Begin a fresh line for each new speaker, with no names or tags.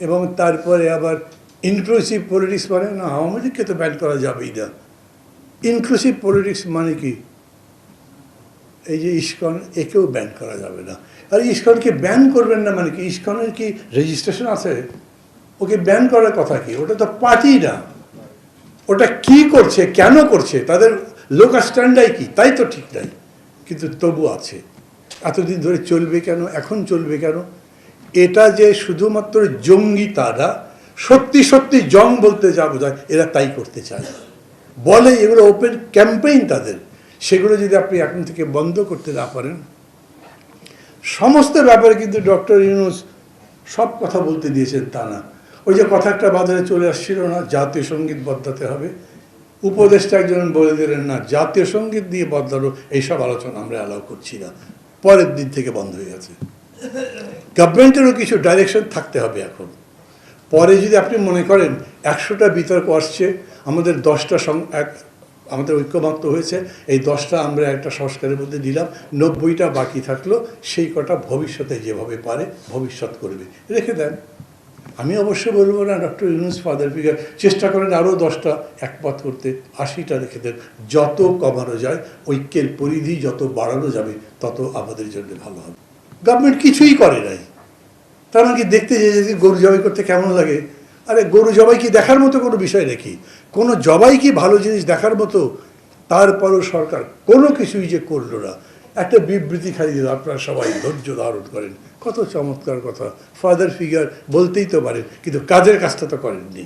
এবং তারপরে আবার ইনক্লুসিভ পলিটিক্স মানে না, আওয়ামী লীগকে তো ব্যান করা যাবেই না। ইনক্লুসিভ পলিটিক্স মানে কি? এই যে ইস্কন, একেও ব্যান করা যাবে না। আর ইস্কনকে ব্যান করবেন না মানে কি? ইস্কনের কি রেজিস্ট্রেশন আছে? ওকে ব্যান করার কথা কি? ওটা তো পার্টি না। ওটা কি করছে, কেন করছে? তাদের লোকাল স্ট্যান্ডাই কি? তাই তো ঠিক নাই। কিন্তু তবু আছে। এতদিন ধরে চলবে কেন? এখন চলবে কেন? এটা যে শুধুমাত্র জঙ্গি তারা, সত্যি সত্যি জং বলতে যা বোঝায়, এরা তাই করতে চায়। বলে এগুলো ওপেন ক্যাম্পেইন তাদের। সেগুলো যদি আপনি এখন থেকে বন্ধ করতে না পারেন, সমস্ত ব্যাপারে কিন্তু ডক্টর ইউনুস সব কথা বলতে দিয়েছেন তা না। ওই যে কথা একটা বাজারে চলে আসছিল না, জাতীয় সংগীত বদলাতে হবে। উপদেষ্টা একজন বলে দিলেন, না, জাতীয় সংগীত দিয়ে বদলানো, এইসব আলোচনা আমরা অ্যালাউ করছি না। পরের দিন থেকে বন্ধ হয়ে গেছে। গভর্নমেন্টেরও কিছু ডাইরেকশন থাকতে হবে এখন। পরে যদি আপনি মনে করেন একশোটা বিতর্ক আসছে, আমাদের দশটা এক, আমাদের ঐক্যমত্য হয়েছে, এই দশটা আমরা একটা সংস্কারের মধ্যে দিলাম, নব্বইটা বাকি থাকল, সেই কটা ভবিষ্যতে যেভাবে পারে, ভবিষ্যৎ করবে। রেখে দেন। আমি অবশ্যই বলব না ডক্টর ইউনুস ফাদার ফিগার চেষ্টা করেন আরও দশটা একপাত করতে, আশিটা রেখে দেন। যত কমানো যায়, ঐক্যের পরিধি যত বাড়ানো যাবে, তত আমাদের জন্য ভালো হবে। গভর্নমেন্ট কিছুই করে নাই। তার মানে কি দেখতে যে গরু জবাই করতে কেমন লাগে? আরে গরু জবাই কি দেখার মতো কোনো বিষয় নাকি? কোনো জবাই কি ভালো জিনিস দেখার মতো? তারপরও সরকার কোনো কিছুই যে করল না। একটা বিবৃতি খালি দিল আপনারা সবাই ধৈর্য ধারণ করেন। কত চমৎকার কথা। ফাদার ফিগার বলতেই তো পারেন, কিন্তু কাজের কাজটা তো করেননি।